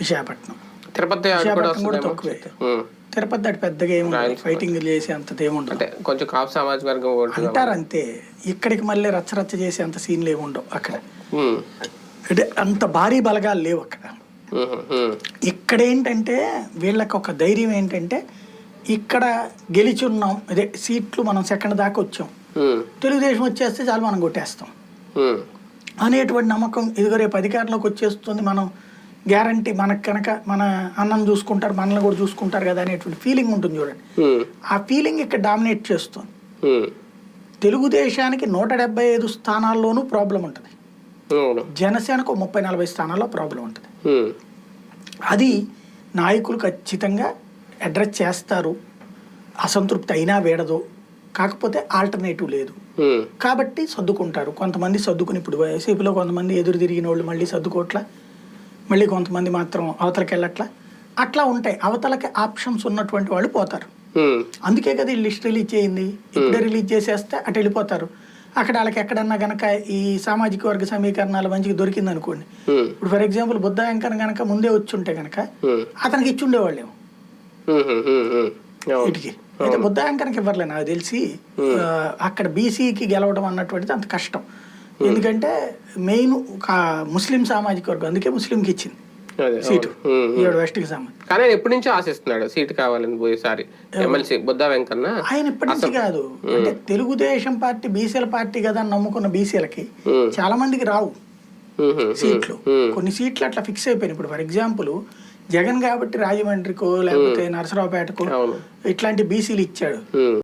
విశాఖపట్నం. తిరుపతి కూడా విశాఖపట్నం కూడా వస్తుందేమో? తక్కువే. తిరుపతి అటు పెద్దగా ఏముండదు. ఫైటింగ్ చేసే అంత ఏముండదు అంటే కొంచెం కాపు సామాజిక వర్గం అంటారు అంతే. ఇక్కడికి మళ్ళీ రచ్చ రచ్చ చేసే అంత సీన్లు ఏమి ఉండవు అక్కడ. అంటే అంత భారీ బలగాలు లేవు అక్కడ. ఇక్కడ ఏంటంటే వీళ్ళకి ఒక ధైర్యం ఏంటంటే ఇక్కడ గెలిచి ఉన్నాం అదే సీట్లు మనం సెకండ్ దాకా వచ్చాం. తెలుగుదేశం వచ్చేస్తే చాలు మనం కొట్టేస్తాం. అనేటువంటి నమ్మకం ఇదిగో రేపు అధికారంలోకి వచ్చేస్తుంది మనం గ్యారంటీ మనకు కనుక మన అన్నం చూసుకుంటారు మనల్ని కూడా చూసుకుంటారు కదా అనేటువంటి ఫీలింగ్ ఉంటుంది చూడండి. ఆ ఫీలింగ్ ఇక్కడ డామినేట్ చేస్తుంది. తెలుగుదేశానికి నూట డెబ్బై ఐదు స్థానాల్లోనూ ప్రాబ్లం ఉంటుంది. జనసేనకు ముప్పై నలభై స్థానాల్లో ప్రాబ్లం ఉంటుంది. అది నాయకులు ఖచ్చితంగా అడ్రస్ చేస్తారు. అసంతృప్తి అయినా వేడదు. కాకపోతే ఆల్టర్నేటివ్ లేదు. కాబట్టి సర్దుకుంటారు. కొంతమంది సర్దుకుని ఇప్పుడు వైసీపీలో కొంతమంది ఎదురు తిరిగిన వాళ్ళు మళ్ళీ సర్దుకోట్లా మళ్ళీ కొంతమంది మాత్రం అవతలకి వెళ్ళట్లా. అట్లా ఉంటాయి. అవతలకి ఆప్షన్స్ ఉన్నటువంటి వాళ్ళు పోతారు. అందుకే కదా ఈ లిస్ట్ రిలీజ్ చేయింది. ఇప్పుడే రిలీజ్ చేసేస్తే అటు వెళ్ళిపోతారు. అక్కడ వాళ్ళకి ఎక్కడన్నా గనక ఈ సామాజిక వర్గ సమీకరణాలు మంచిగా దొరికింది అనుకోండి. ఇప్పుడు ఫర్ ఎగ్జాంపుల్ బుద్ధ వెంకన్న గనక ముందే వచ్చి ఉంటే గనక. అతనికి ఇచ్చి ఉండేవాళ్ళేమో. వీటికి అయితే బుద్ధ వెంకన్నకి ఇవ్వలే నాకు తెలిసి అక్కడ బీసీకి గెలవడం అన్నటువంటిది అంత కష్టం. ఎందుకంటే మెయిన్ ఒక ముస్లిం సామాజిక వర్గం అందుకే ముస్లింకి ఇచ్చింది సీటు. అవును. ఉమ్. ఏడు వెస్ట్కి సంబంధించి. కానీ ఎప్పటి నుంచో ఆశిస్తున్నాడు సీటు కావాలని పోయేసారి. ఎమ్మెల్సీ బుద్ధా వెంకన్న ఆయన ఇప్పటి నుంచి కాదు. అంటే తెలుగుదేశం పార్టీ బీసీల పార్టీ కదా అని నమ్ముకున్న బీసీలకి. చాలా మందికి రావు. సీట్లు. కొన్ని సీట్లు అట్లా ఫిక్స్ అయిపోయినాయి. ఇప్పుడు ఫర్ ఎగ్జాంపుల్ జగన్ కాబట్టి రాజమండ్రికో లేకపోతే నరసరావుపేటకో ఇట్లాంటి బీసీలు ఇచ్చాడు.